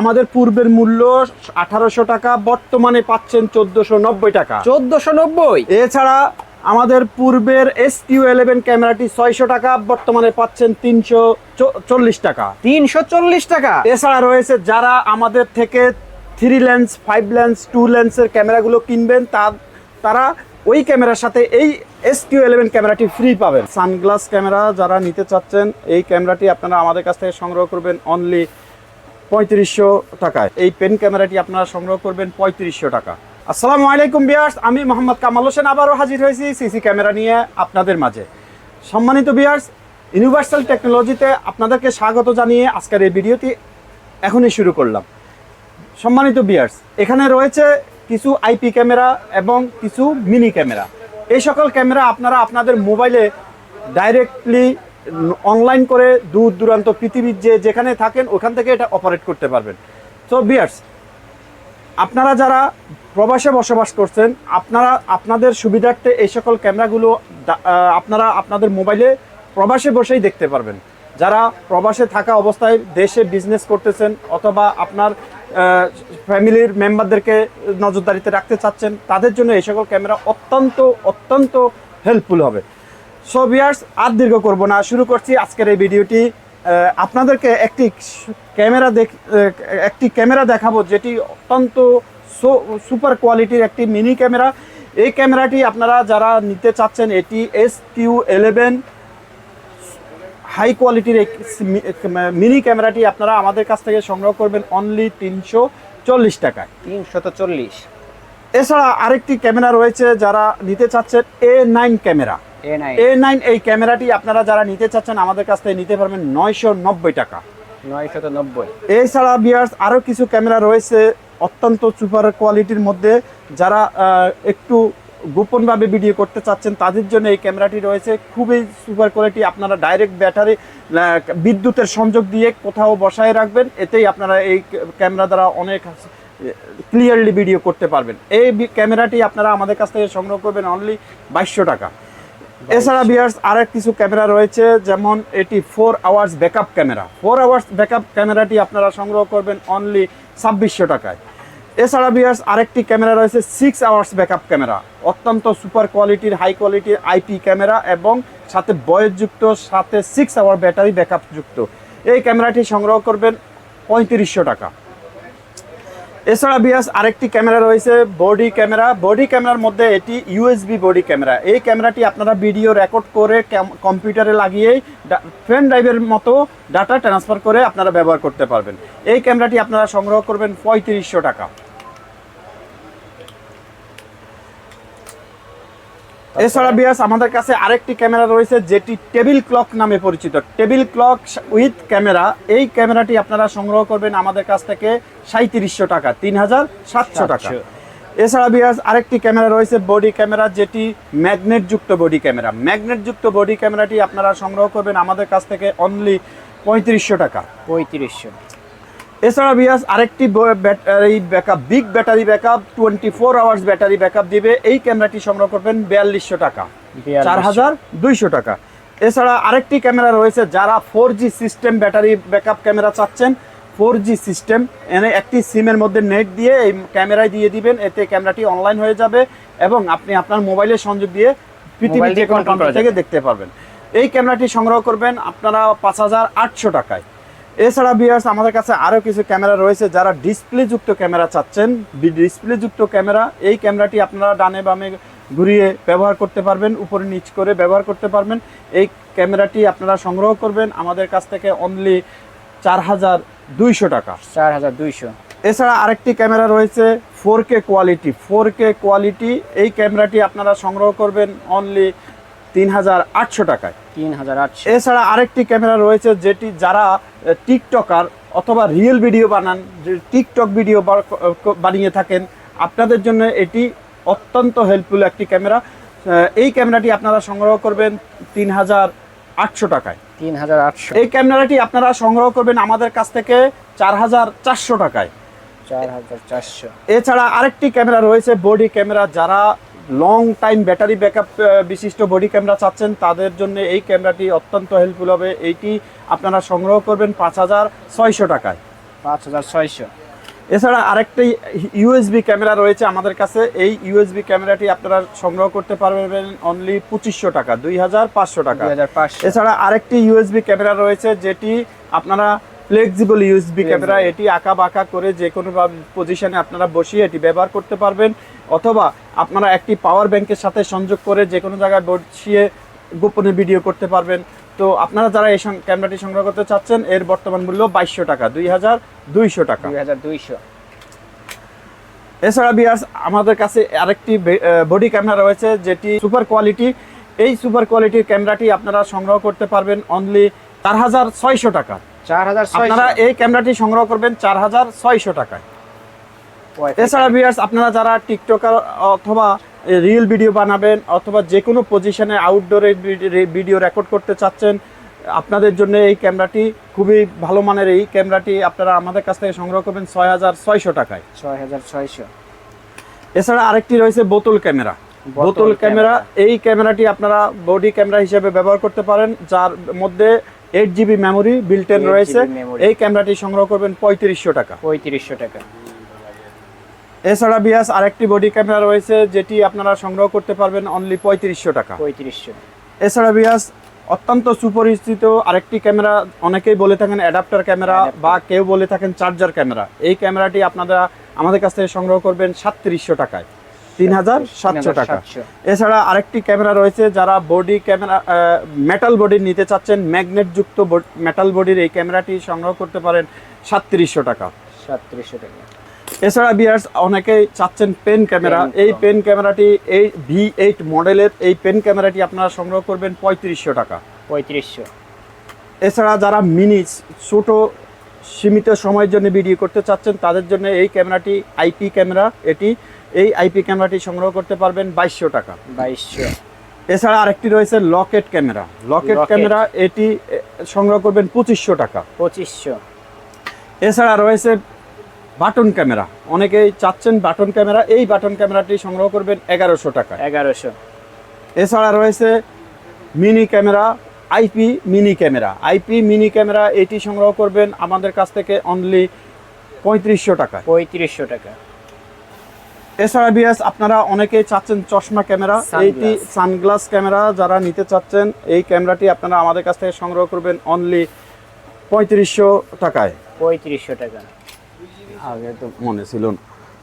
আমাদের পূর্বের মূল্য আঠারোশো টাকা বর্তমানে পাচ্ছেন চোদ্দশো নব্বই টাকা। চোদ্দশো নব্বই? এছাড়া আমাদের পূর্বের এস কিউ ইলেভেন ক্যামেরাটি ছয়শো টাকা বর্তমানে পাচ্ছেন তিনশো চল্লিশ টাকা। তিনশো চল্লিশ টাকা? এছাড়া রয়েছে যারা আমাদের থেকে three lens five lens two লেন্সের ক্যামেরাগুলো কিনবেন তা তারা ওই ক্যামেরার সাথে এই এস কিউ ইলেভেন ক্যামেরাটি ফ্রি পাবেন। সানগ্লাস ক্যামেরা যারা নিতে চাচ্ছেন এই ক্যামেরাটি আপনারা আমাদের কাছ থেকে সংগ্রহ করবেন অনলি পঁয়ত্রিশশো টাকায়। এই পেন ক্যামেরাটি আপনারা সংগ্রহ করবেন পঁয়ত্রিশশো টাকা। আসসালামু আলাইকুম বিয়ার্স, আমি মোহাম্মদ কামাল হোসেন, আবারও হাজির হয়েছি সিসি ক্যামেরা নিয়ে আপনাদের মাঝে। সম্মানিত বিয়ার্স ইউনিভার্সাল টেকনোলজিতে আপনাদেরকে স্বাগত জানিয়ে আজকের এই ভিডিওটি এখনই শুরু করলাম। সম্মানিত বিয়ার্স, এখানে রয়েছে কিছু আইপি ক্যামেরা এবং কিছু মিনি ক্যামেরা। এই সকল ক্যামেরা আপনারা আপনাদের মোবাইলে ডাইরেক্টলি অনলাইন করে দূর দূরান্ত পৃথিবীর যে যেখানে থাকেন, ওখান থেকে এটা অপারেট করতে পারবেন। তো বিয়ার্স আপনারা যারা প্রবাসে বসবাস করছেন, আপনারা, আপনাদের সুবিধার্থে এই সকল ক্যামেরাগুলো আপনারা আপনাদের মোবাইলে প্রবাসে বসেই দেখতে পারবেন। যারা প্রবাসে থাকা অবস্থায় দেশে বিজনেস করতেছেন অথবা আপনার ফ্যামিলির মেম্বারদেরকে নজরদারিতে রাখতে চাচ্ছেন, তাদের জন্য এই সকল ক্যামেরা অত্যন্ত অত্যন্ত হেল্পফুল হবে। সো বিয়ার্স আর দীর্ঘ করব না। শুরু করছি আজকের এই ভিডিওটি। আপনাদেরকে একটি ক্যামেরা দেখ একটি ক্যামেরা দেখাবো যেটি অত্যন্ত সুপার কোয়ালিটির একটি মিনি ক্যামেরা। এই ক্যামেরাটি আপনারা যারা নিতে চাচ্ছেন এটি এস কিউ এলেভেন হাই কোয়ালিটির মিনি ক্যামেরাটি আপনারা আমাদের কাছ থেকে সংগ্রহ করবেন অনলি তিনশো চল্লিশ টাকায়। তিনশত চল্লিশ। এছাড়া আরেকটি ক্যামেরা রয়েছে যারা নিতে চাচ্ছেন এ নাইন ক্যামেরা। এ নাই এ নাইন এই ক্যামেরাটি আপনারা যারা নিতে চাচ্ছেন আমাদের কাছ থেকে নিতে পারবেন নয়শো নব্বই টাকা। নয়শত নব্বই। এছাড়া বিয়ার্স আরও কিছু ক্যামেরা রয়েছে অত্যন্ত সুপার কোয়ালিটির মধ্যে। যারা একটু গোপনভাবে ভিডিও করতে চাচ্ছেন তাদের জন্য এই ক্যামেরাটি রয়েছে। খুবই সুপার কোয়ালিটি আপনারা ডাইরেক্ট ব্যাটারি বিদ্যুতের সংযোগ দিয়ে কোথাও বসায় রাখবেন। এতেই আপনারা এই ক্যামেরা দ্বারা অনেক ক্লিয়ারলি ভিডিও করতে পারবেন। এই ক্যামেরাটি আপনারা আমাদের কাছ থেকে সংগ্রহ করবেন অনলি বাইশশো টাকা। এছাড়া বিয়ার্স আর কিছু ক্যামেরা রয়েছে, যেমন এটি four hours backup camera. Four hours backup ক্যামেরাটি আপনারা সংগ্রহ করবেন অনলি ছাব্বিশশো টাকায়। এছাড়া বিয়ার্স, আরেকটি ক্যামেরা রয়েছে সিক্স আওয়ার্স ব্যাকআপ ক্যামেরা। অত্যন্ত সুপার কোয়ালিটির হাই কোয়ালিটির আইপি ক্যামেরা এবং সাথে বয়সযুক্ত, সাথে সিক্স আওয়ার ব্যাটারি ব্যাকআপ যুক্ত। এই ক্যামেরাটি সংগ্রহ করবেন পঁয়ত্রিশশো টাকা। এছাড়া বিয়াস, আরেকটি ক্যামেরা রয়েছে, বডি ক্যামেরা। বডি ক্যামেরার মধ্যে এটি ইউএসবি বডি ক্যামেরা। এই ক্যামেরাটি আপনারা ভিডিও রেকর্ড করে কম্পিউটারে লাগিয়ে পেন ড্রাইভের মতো ডাটা ট্রান্সফার করে আপনারা ব্যবহার করতে পারবেন। এই ক্যামেরাটি আপনারা সংগ্রহ করবেন পঁয়ত্রিশশো টাকা। এছাড়া বিয়াস আমাদের কাছে আরেকটি ক্যামেরা রয়েছে যেটি টেবিল ক্লক নামে পরিচিত। টেবিল ক্লক উইথ ক্যামেরা এই ক্যামেরাটি আপনারা সংগ্রহ করবেন আমাদের কাছ থেকে সাঁত্রিশশো টাকা তিন হাজার সাতশো টাকা। 700 এছাড়া বিয়াস আরেকটি ক্যামেরা রয়েছে বডি ক্যামেরা যেটি ম্যাগনেট যুক্ত বডি ক্যামেরা। ম্যাগনেট যুক্ত বডি ক্যামেরাটি আপনারা সংগ্রহ করবেন আমাদের কাছ থেকে অনলি পঁয়ত্রিশশো টাকা। পঁয়ত্রিশশো। এছাড়া বিয়াস আরেকটি battery backup big battery backup twenty four hours battery backup দিবে। এই ক্যামেরাটি সংগ্রহ করবেন বিয়াল্লিশশো টাকা। চার হাজার দুইশো টাকা। এছাড়া আরেকটি ক্যামেরা রয়েছে যারা four G system battery backup camera চাচ্ছেন। ফোর জি সিস্টেম এনে একটি সিমের মধ্যে নেট দিয়ে এই ক্যামেরায় দিয়ে দিবেন। এতে ক্যামেরাটি অনলাইন হয়ে যাবে এবং আপনি আপনার মোবাইলের সংযোগ দিয়ে পৃথিবীর যে কোনো থেকে দেখতে পারবেন। এই ক্যামেরাটি সংগ্রহ করবেন আপনারা পাঁচ হাজার আটশো টাকায়। এছাড়া বিয়ার্স আমাদের কাছে আরও কিছু ক্যামেরা রয়েছে যারা ডিসপ্লে যুক্ত ক্যামেরা চাচ্ছেন। ডিসপ্লে যুক্ত ক্যামেরা এই ক্যামেরাটি আপনারা ডানে বামে ঘুরিয়ে ব্যবহার করতে পারবেন উপরে নিচ করে ব্যবহার করতে পারবেন। এই ক্যামেরাটি আপনারা সংগ্রহ করবেন আমাদের কাছ থেকে অনলি চার হাজার দুইশো টাকা। চার হাজার দুইশো। এছাড়া আরেকটি ক্যামেরা রয়েছে four K quality four K quality এই ক্যামেরাটি আপনারা সংগ্রহ করবেন অনলি তিন হাজার আটশো টাকায়। তিন হাজার আটশো। এছাড়া আরেকটি ক্যামেরা রয়েছে যেটি যারা টিকটকার অথবা রিয়েল ভিডিও বানান টিকটক ভিডিও বানিয়ে থাকেন আপনাদের জন্য এটি অত্যন্ত হেল্পফুল একটি ক্যামেরা। এই ক্যামেরাটি আপনারা সংগ্রহ করবেন তিন হাজার আটশো টাকায়। তিন হাজার আটশো। এই ক্যামেরাটি আপনারা সংগ্রহ করবেন আমাদের কাছ থেকে চার হাজার চারশো টাকায়। চার হাজার চারশো। এছাড়া আরেকটি ক্যামেরা রয়েছে বডি ক্যামেরা যারা লং টাইম ব্যাটারি ব্যাকআপ বিশিষ্ট বডি ক্যামেরা চাচ্ছেন। তাদের জন্য এই ক্যামেরাটি অত্যন্ত হেল্পফুল হবে। এইটি আপনারা সংগ্রহ করবেন পাঁচ হাজার ছয়শো টাকায়। পাঁচ হাজার ছয়শো। এছাড়া আরেকটি ইউএসবি ক্যামেরা রয়েছে আমাদের কাছে। এই ইউএসবি ক্যামেরাটি আপনারা সংগ্রহ করতে পারবেন অনলি পঁচিশশো টাকা দুই হাজার পাঁচশো টাকা। এছাড়া আরেকটি ইউএসবি ক্যামেরা রয়েছে যেটি আপনারা ফ্লেক্সিবল ইউএসবি ক্যামেরা এটি আঁকা বাঁকা করে যে কোনো পজিশনে আপনারা বসিয়ে এটি ব্যবহার করতে পারবেন। অথবা আপনারা একটি পাওয়ার ব্যাংকের সাথে সংযোগ করে যে কোনো জায়গায় বসিয়ে গোপনে ভিডিও করতে পারবেন। তো আপনারা যারা এই ক্যামেরাটি সংগ্রহ করতে চাচ্ছেন এর বর্তমান মূল্য বাইশশো টাকা দুই হাজার দুইশো টাকা। দুই হাজার দুইশো। এছাড়া বিয়ার্স আমাদের কাছে আরেকটি বডি ক্যামেরা রয়েছে যেটি সুপার কোয়ালিটি। এই সুপার কোয়ালিটির ক্যামেরাটি আপনারা সংগ্রহ করতে পারবেন অনলি চার হাজার ছয়শো টাকা। চার হাজার আপনারা এই ক্যামেরাটি সংগ্রহ করবেন চার হাজার ছয়শো টাকায়। এছাড়া ভিউয়ার্স আপনারা যারা টিকটকার অথবা রিল ভিডিও বানাবেন অথবা যে কোনো পজিশনে আউটডোরে ভিডিও রেকর্ড করতে চাচ্ছেন আপনাদের জন্য এই ক্যামেরাটি খুবই ভালো মানের। এই ক্যামেরাটি আপনারা আমাদের কাছ থেকে সংগ্রহ করবেন ছয় হাজার ছয়শো টাকায়। ছয় হাজার ছয়শো। এছাড়া আরেকটি রয়েছে বোতল ক্যামেরা। বোতল ক্যামেরা। এই ক্যামেরাটি আপনারা বডি ক্যামেরা হিসেবে ব্যবহার করতে পারেন যার মধ্যে এইট জিবি মেমোরি বিল্টেন রয়েছে। এই ক্যামেরাটি সংগ্রহ করবেন পঁয়ত্রিশশো টাকা। পঁয়ত্রিশশো টাকা। এছাড়া বিয়াস আরেকটি বডি ক্যামেরা রয়েছে যেটি আপনারা সংগ্রহ করতে পারবেন অনলি পঁয়ত্রিশশো টাকা। পঁয়ত্রিশশো। এছাড়া বিয়াস অত্যন্ত সুপরিচিত আরেকটি ক্যামেরা অনেকেই বলে থাকেন অ্যাডাপ্টার ক্যামেরা বা কেউ বলে থাকেন চার্জার ক্যামেরা এই ক্যামেরাটি আপনারা আমাদের কাছ থেকে সংগ্রহ করবেন সাতত্রিশশো টাকায়। তিন হাজার সাতশো টাকা। এছাড়া আরেকটি ক্যামেরা রয়েছে যারা বডি ক্যামেরা মেটাল বডি নিতে চাচ্ছেন ম্যাগনেট যুক্ত মেটাল বডির এই ক্যামেরাটি সংগ্রহ করতে পারেন সাতত্রিশশো টাকা। সাতত্রিশশো টাকা। এছাড়া বিয়ার্স অনেকেই চাচ্ছেন পেন ক্যামেরা এই পেন ক্যামেরাটি এই ভি এইট মডেলের এই পেন ক্যামেরাটি আপনারা সংগ্রহ করবেন পঁয়ত্রিশশো টাকা। পঁয়ত্রিশশো। এছাড়া যারা মিনি ছোট সীমিত সময়ের জন্য ভিডিও করতে চাচ্ছেন তাদের জন্য এই ক্যামেরাটি আইপি ক্যামেরা এটি এই আইপি ক্যামেরাটি সংগ্রহ করতে পারবেন বাইশশো টাকা। বাইশশো। এছাড়া আরেকটি রয়েছে লকেট ক্যামেরা লকেট ক্যামেরা এটি সংগ্রহ করবেন পঁচিশশো টাকা। পঁচিশশো। এছাড়া রয়েছে বাটন ক্যামেরা। অনেকেই চাচ্ছেন বাটন ক্যামেরা। এই বাটন ক্যামেরাটি সংগ্রহ করবেন এগারোশো টাকা এগারোশো। এছাড়া রয়েছে mini camera IP mini camera. IP mini camera এটি সংগ্রহ করবেন আমাদের কাছ থেকে অনলি পঁয়ত্রিশশো টাকা পঁয়ত্রিশশো টাকা। এছাড়া বিএস আপনারা অনেকেই চাচ্ছেন চশমা ক্যামেরা। এইটি সানগ্লাস ক্যামেরা। যারা নিতে চাচ্ছেন এই ক্যামেরাটি আপনারা আমাদের কাছ থেকে সংগ্রহ করবেন অনলি পঁয়ত্রিশশো টাকায়। পঁয়ত্রিশশো টাকা। আগে তো মনে ছিল না